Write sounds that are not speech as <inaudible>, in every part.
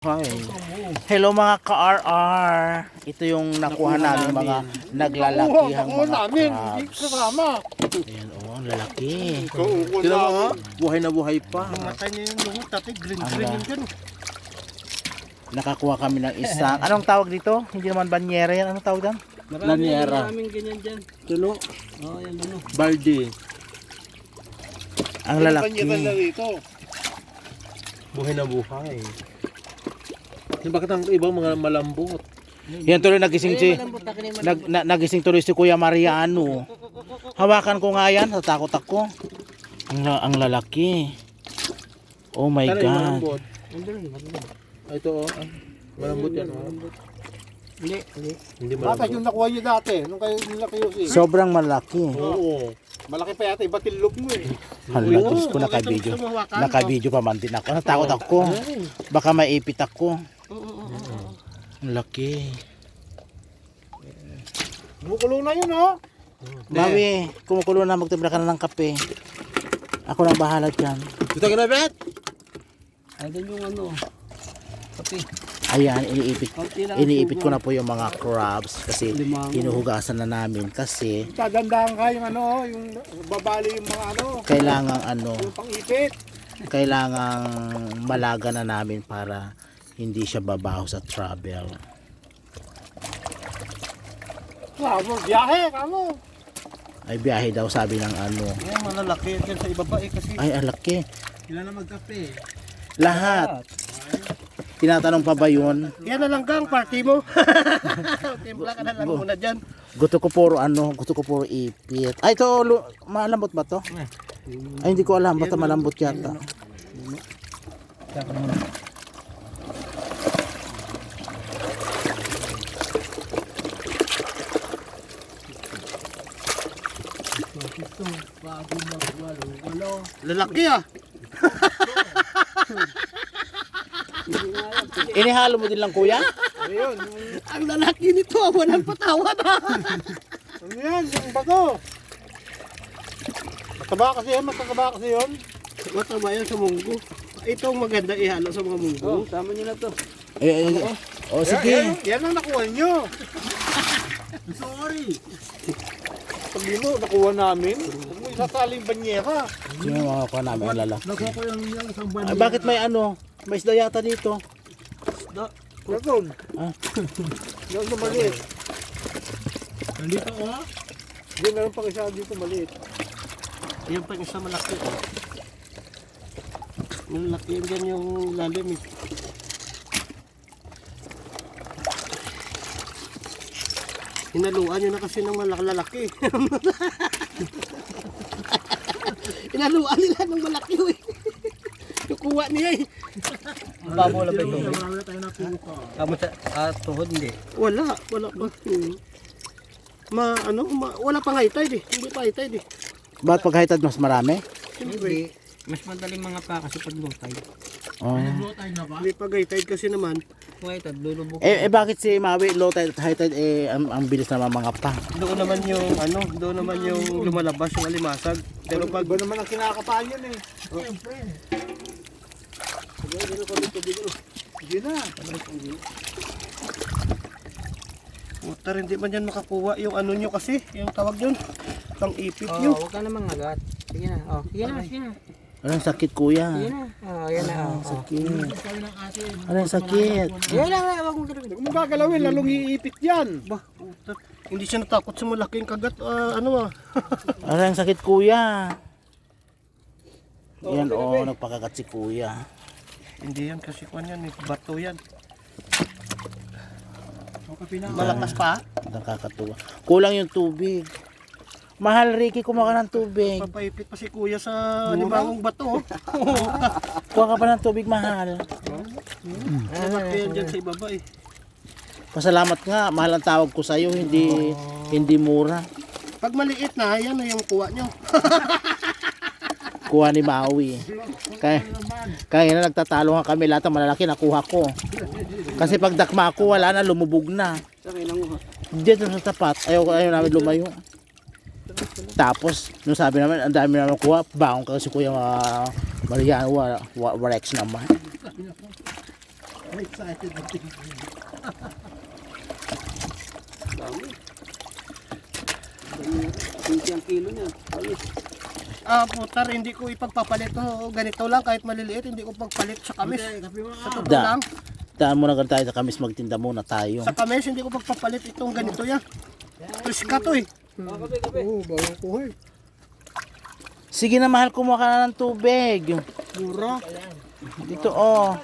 Hi. Hello mga ka-RR. Ito yung nakuha namin mga naglalakihang Nakuha mga namin, hindi crabs. kasama. Ayan, oh, ang lalaki. Tignan mo, namin. oh, buhay na buhay pa. Namatay niya yung lungo, dati green Ang green la- yun dyan. Nakakuha kami ng isang, <laughs> anong tawag dito? Hindi naman banyera yan, anong tawag yan? Laniera. Maraming ganyan dyan. Tulo. Oh, yan ano. Balde. Ang Yung kanya na lalaki. rito. Buhay na buhay. Yung bakit ang ibang mga malambot? Yan tuloy nagising si, Malambot nag, na, nagising tuloy si Kuya Mariano. Hawakan ko nga yan, natakot ako. Ang, la- ang lalaki. Oh my yung God. malambot. Ito oh. ah. Malambot yan oh. Hindi, hindi. Hindi Bakit malambot. yung nakuha niyo dati? Nung kayo nila kayo si... Sobrang malaki. Oo. Malaki pa yata, iba tilog mo eh. Hala, Diyos ko, naka-video. Naka-video pa man din ako. Natakot ako. Baka maipit ako. Ang laki. Bumukulo na yun oh. Mawi, kumukulo na, magtimpla ka na ng kape. Ako nang bahala dyan. Dito ka na, Bet! Andun yung ano. Kape. Ayan, iniipit, iniipit ko na po yung mga crabs kasi Limango. hinuhugasan na namin kasi Tadandahan ka yung ano, yung babali yung mga ano, kailangan ano, yung pang-ipit. kailangan malaga na namin para hindi siya babaho sa travel. Kamo, biyahe, kamo. Ay biyahe daw sabi ng ano. Yan, malalaki yan sa ibaba eh kasi. Ay, alaki. Ilan na magkape? Lahat. Tinatanong pa ba yun? Yan na lang kang party mo. <laughs> Timpla ka na lang muna dyan. Gusto ko puro ano, gusto ko puro ipit. Ay, ito, lu- malambot ba to? Ay, hindi ko alam. Basta malambot yata. Lalaki ah. Inihalo mo din lang, kuya? Ayun, Ang lalaki nito, walang patawad ha. ano yan, yung bago. Mataba kasi yan, mataba kasi yun. Mataba yan sa munggo. Ito ang maganda ihalo sa mga munggo. Oh, tama nyo na to. Eh, eh, oh, Yan, sige. yan ang nakuha nyo. <laughs> Sorry. Sabi mo, nakuha namin. Isasaling banyera. Sino yung mga kuha namin, ang lalaki? Ko yung, yung isang Ay, bakit may ano? May isda yata dito. Yan Ah. Yan na maliit. Nandito oh. Yan meron pang isa dito maliit. Yan pa isa malaki. Malaki yan dyan yung lalim eh. Hinaluan nyo na kasi ng malaki. <laughs> Hinaluan nila ng malaki eh. Kukuha niya eh. Babo lang ito. Kamu sa ah, tuhod hindi? Wala, wala pa. Ma ano, ma, wala pang high tide eh. Hindi pa high tide eh. Ba't pag high tide mas marami? Hindi. Mas madaling mga pa kasi pag low tide. Oh. Hindi pag high tide kasi naman. Tide, lulubog. Eh, eh, bakit si Maui low tide, high tide, eh, ang, ang bilis naman mga pa? Doon naman yung ano, doon naman yung lumalabas yung alimasag. Pero pag Iba naman ang kinakataan yun eh. Siyempre. Sige na. Puta, hindi man yan makakuha yung ano nyo kasi, yung tawag yun. Pang ipit Oo, nyo. huwag ka namang agat. Sige na. Oh, sige na, sige na. Anong sakit, kuya? Sige na. Oh, yan na. Oh, oh. Sakit. Anong sakit? Yan na, huwag mo gagawin. Huwag mo gagalawin, lalong iipit yan. Bah. Hindi siya natakot sa malaking kagat. ah, ano ah. <laughs> Anong sakit, kuya? Yan, oh, nagpakagat si kuya. hindi yan kasi kwan yan, bato yan. Malakas pa? Nakakatuwa. Kulang yung tubig. Mahal, Ricky, kumaka ng tubig. Papaipit pa si kuya sa limangong bato. <laughs> Kuha ka pa ng tubig, mahal. Malaki yan dyan sa ibaba eh. Pasalamat nga, mahal ang tawag ko sa'yo, hindi, hindi mura. Pag maliit na, yan na yung kuha nyo. <laughs> Kuha ni Maui. Kaya, kaya na nagtatalo nga kami, lahat ng malalaki nakuha ko. Kasi pag dakma ko, wala na, lumubog na. Diyan sa tapat, ayaw, ayaw namin lumayo. Tapos, nung sabi namin, ang dami namin kuha, baong kasi kuya uh, Mariano, wa, wa, Rex naman. excited na. Dami. Ang kilo niya. Ah, putar, hindi ko ipagpapalit to. Ganito lang, kahit maliliit, hindi ko pagpalit sa kamis. Sa totoo Da. lang. Daan muna ka tayo sa kamis magtinda muna tayo. Sa kamis, hindi ko pagpapalit itong ganito yan. Triska to eh. Oo, bawang kuhay. Sige na mahal, kumuha ka na ng tubig. Mura. Dito oh.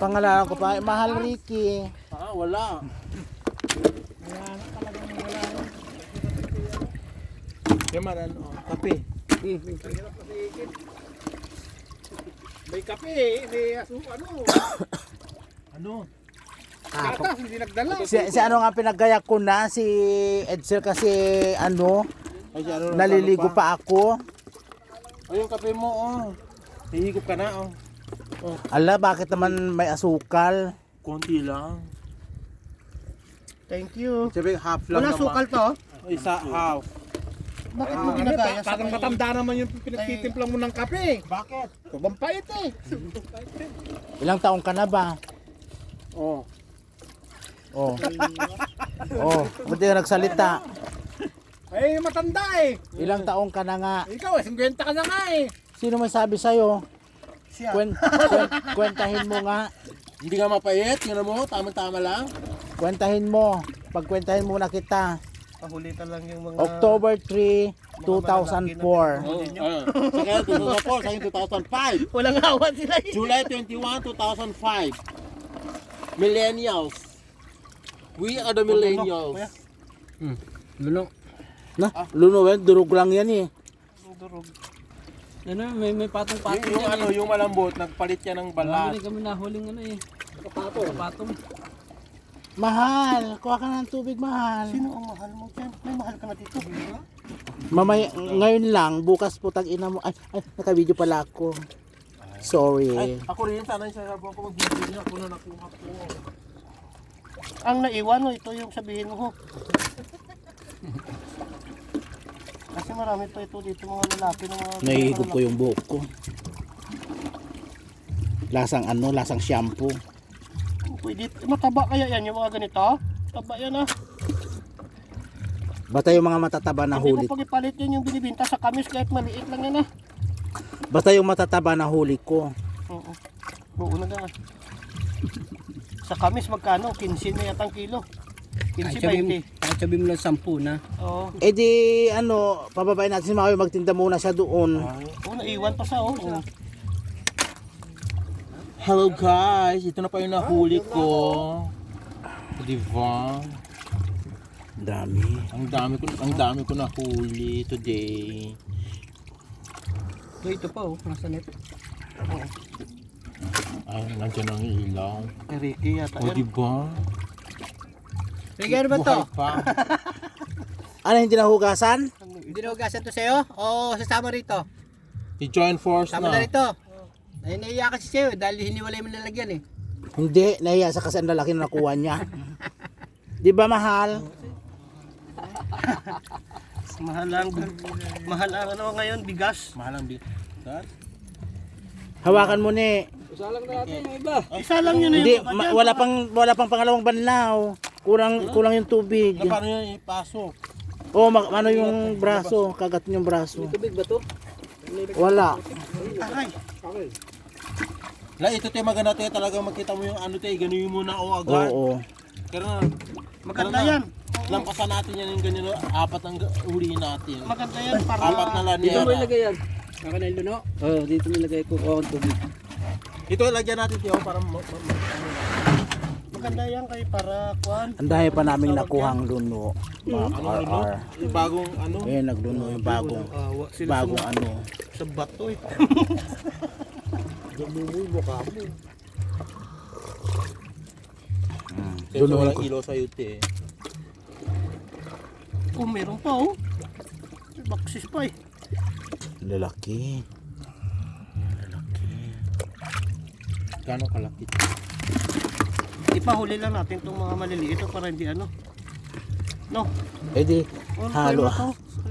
Pangalanan ko pa, mahal Ricky. Ah, wala. Yan man, ano, kape. May kape eh. May aso, ano. <coughs> Ano? Gatas, <laughs> hindi nagdala. Si, si ano nga pinagayak ko na, si Edsel kasi ano, Ay, si ano, naliligo ano pa ako. Ay, yung kape mo, oh. Hihigop ka na, oh. Ala, bakit naman may asukal? Konti lang. Thank you. Sabi, half lang Wala naman. sukal to. Isa, half. Bakit mo Ano, ginagaya sa parang matanda naman yung pinagtitimpla mo ng kape. Bakit? Sobrang pait eh. Ilang taong ka na ba? Oh. Oh. Oh, buti ka nagsalita. Eh, matanda eh. Ilang taong ka na nga. Ikaw eh, 50 ka na nga eh. Sino may sabi sa'yo? Siya. Kwen, kwen, kwentahin mo nga. Hindi nga mapait, tingnan mo, tamang-tama lang. Kwentahin mo. Pagkwentahin mo na kita. Pahulitan lang yung mga... October 3, 2004. Oh, uh, saka 2004, saka 2005. Walang awan sila eh. July 21, 2005. Millennials. We are the millennials. Luno. Na, luno, eh, durog lang yan eh. Ano, may, may patong-patong Yung, yung ano, yung malambot, nagpalit yan ng balat. Marami kami na huling ano eh. Kapatong. Kapatong. Mahal, kuha ka ng tubig, mahal. Sino ang mahal mo dyan? May mahal ka na dito. Mamaya, ngayon lang, bukas po tag ina mo. Ay, ay, naka-video pala ako. Sorry. Ay, ako rin, sana yung sasabi ko mag-video niya, ako na nakuha ko. Ang naiwan mo, ito yung sabihin mo. Kasi marami pa ito dito mga lalaki ng mga... Nahihigop ko yung buhok ko. Lasang ano, lasang shampoo. Pwede, mataba kaya yan yung mga ganito? Taba yan ah. Basta yung mga matataba na Hindi huli. ko pag ipalit yan yung binibinta sa kamis kahit maliit lang yan ah. Basta yung matataba na huli ko. Oo. Buo na nga. Sa kamis magkano? 15 na yatang kilo. 15, 20. Kahit sabi mo lang 10 na. Oo. Eh di, ano, pababain natin si Makoy, magtinda muna siya doon. Oo, naiwan pa sa oh. Oo. Hello guys, ito na pa yung nahuli ko. Diba? Dami. Ang dami ko, ang dami ko nahuli today. So ito pa oh, nasa net. Ay, nandiyan ang ilaw. Kay Ricky yata O yan. diba? Sige, ano ba to? Buhay pa. <laughs> Ano, hindi nahugasan? Hindi na ugasan to sa'yo? O sasama rito? I-join force Sama na na. rito. Ay, naiya kasi sa'yo dahil hiniwalay mo nalagyan eh. Hindi, nahiya sa kasi ang lalaki na nakuha niya. <laughs> Di ba mahal? <laughs> Mahal ang mahal ang ano ngayon bigas. Mahal ang bigat. Hawakan mo ni. Usalang na natin yung iba. Isa lang yun Hindi, eh. ma- wala pang wala pang pangalawang banlaw. Kulang kulang yung tubig. Na paano yun ipasok? Oh, ma- ano yung braso? Kagat yung braso. Tubig ba to? Wala. Aray. La, ito tayo maganda tayo talaga makita mo yung ano tayo, ganunin mo na o agad. Oo. Pero Maganda yan. lampasan natin yan yung ganyan, apat ang huliin natin. Maganda yan para Apat na lang Dito yan. mo ilagay yan. Yung luno? Oo, oh, dito mo ilagay ko oh, tubig. Ito lagyan natin tayo para ma- ma- ma- maganda yan kay para kuan. Ang dami pa naming nakuhang luno. Mga RR. yung bagong ano. Ayun, nagluno yung bagong Awa sila bagong ano. sa bato eh. Siyempre Lunuhin walang ko. ilaw sa ute eh. Oh, meron pa oh. Baksis pa eh. Lalaki. Gano'ng kalaki? Ipahuli lang natin itong mga maliliit oh, para hindi ano. No. Eh di, Oh, Halo, meron to.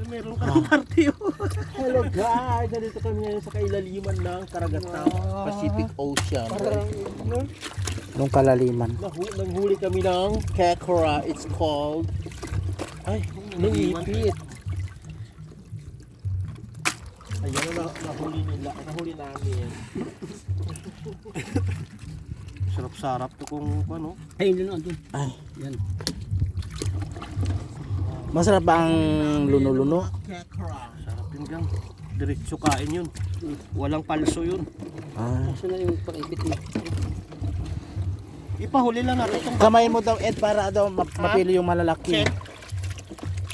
Meron kang party oh. Hello guys! Nandito kami ngayon sa kailaliman ng karagatan Pacific Ocean. Nung kalaliman. Nahu nanghuli kami ng kekra, it's called. Ay, nangipit. Na nahuli nila, nahuli namin. <laughs> Sarap-sarap to kung ano. Ayun yun, andun. Ay. Yan. Masarap ba ang luno-luno? Sarap yun gang. Diretso kain yun. Walang palso yun. Ah. Saan na yung pakipit mo? Ipahuli lang natin itong Kamayin mo daw Ed para daw ma- mapili yung malalaki.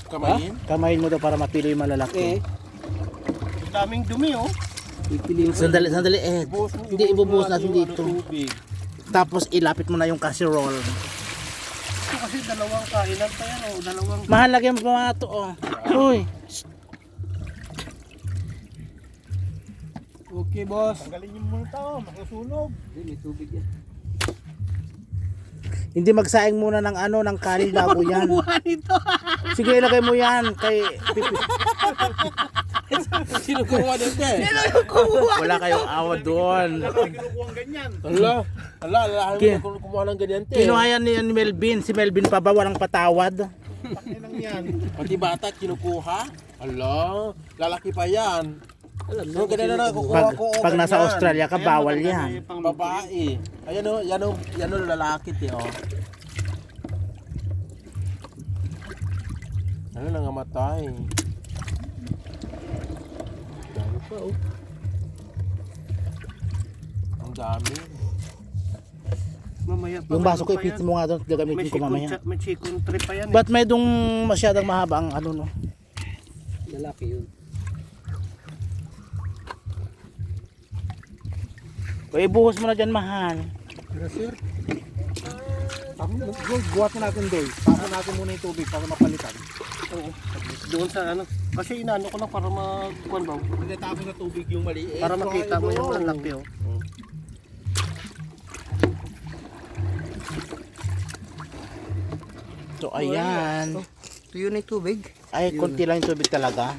Kamayin? Kamayin mo daw para mapili yung malalaki. Daming dumi oh. Sandali, sandali mo- Hindi, ibubuhos natin yung dito. ano. Tapos ilapit mo na yung casserole. Ito kasi dalawang kainan pa yan oh. Dalawang Mahal lagyan mo pa mga to oh. Uy. Okay, boss. Tanggalin niyo muna ito, makasunog. Hindi, may tubig yan. Hindi magsaing muna ng ano ng kanin bago <laughs> yan. Sige, ilagay mo yan kay pipi. <laughs> Sino kumuha nito eh? Wala kayong awa doon. Kinukuha ganyan. Ala, ala, ala, ala, kumuha ng ganyan te. Kinuha yan ni Melvin. Si Melvin pa ba walang patawad? Pakinang yan. Pati bata kinukuha. Ala, lalaki pa yan. Alam. Yung ganyan na nakukuha Pag, ko. pag nasa. Australia ka, bawal yan. Babae. Ayan o, yan o, yan o lalaki te oh. Ano nangamatay? Pa oh. Ang dami. mamaya pa. Yung baso ko, ano yan. ipitin mo nga doon. May Gagamitin ko mamaya. may sikon trip pa yan eh. Ba't may dung masyadong mahaba ang ano no? Lalaki yun. O ibuhos mo na dyan, mahal. Guwat na natin doy. Pasa natin muna yung tubig para mapalitan. Oo. Doon sa ano. Kasi inaano ko lang para magkuhan ba? Pagkatapos sa tubig yung maliit. Para makita mo yung malaki oh. So ayan. Tuyo na yung tubig. Ay, konti lang yung tubig talaga.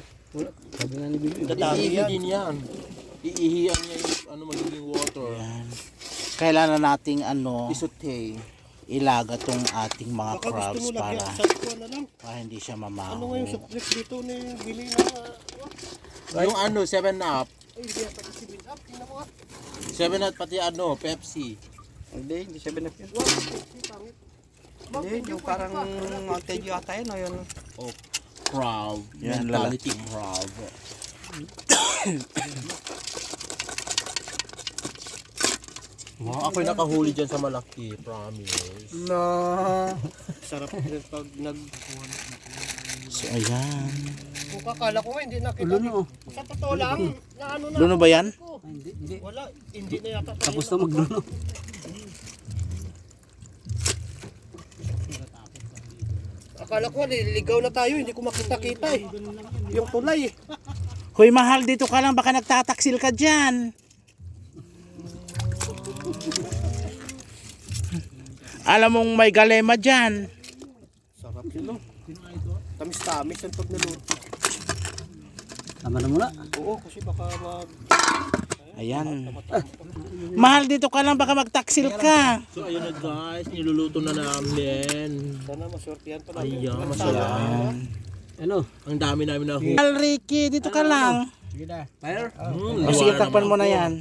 Sabi nga ni Bibi. Iihi din yan. Iihiyan niya yung ano magiging water. Ayan. Kailangan nating ano, Isote. Ilaga tong ating mga Baka gusto crabs para, para hindi siya Ano mamaho. nga yung supply dito na yung bili na Yung ano, 7 up. ay hindi kasi bin up. Tingnan mo nga. 7 up pati ano, Pepsi. Hindi, hindi siya binap yan. Hindi, yung parang Mountain Dew ata yun o yun. Crab. Yan, Mentality crab. <coughs> Wow, ako'y nakahuli dyan sa malaki, promise. Na. Sarap din pag nag So ayan. Kung kakala ko nga hindi nakita. Ulo no. Sa totoo lang, na ano na. Luno ba yan? Hindi, hindi. Wala, hindi na yata tayo. Tapos na magluno. Akala ko nililigaw na tayo, hindi ko makita-kita eh. Yung tulay eh. Hoy mahal dito ka lang baka nagtataksil ka dyan. Alam mong may galema dyan. Sarap yun oh. Tamis-tamis ang pag naluto. Tama na muna. Oo, kasi baka mag... Ayan. Mahal dito ka lang baka magtaksil ka. So ayun na guys, niluluto na namin. Sana maswertihan pa natin. Ayan, masarap. Ano? Ang dami namin na. Mahal Ricky, dito ka lang. Fire? Mm, O sige, liwanag takpan mo na ako. yan.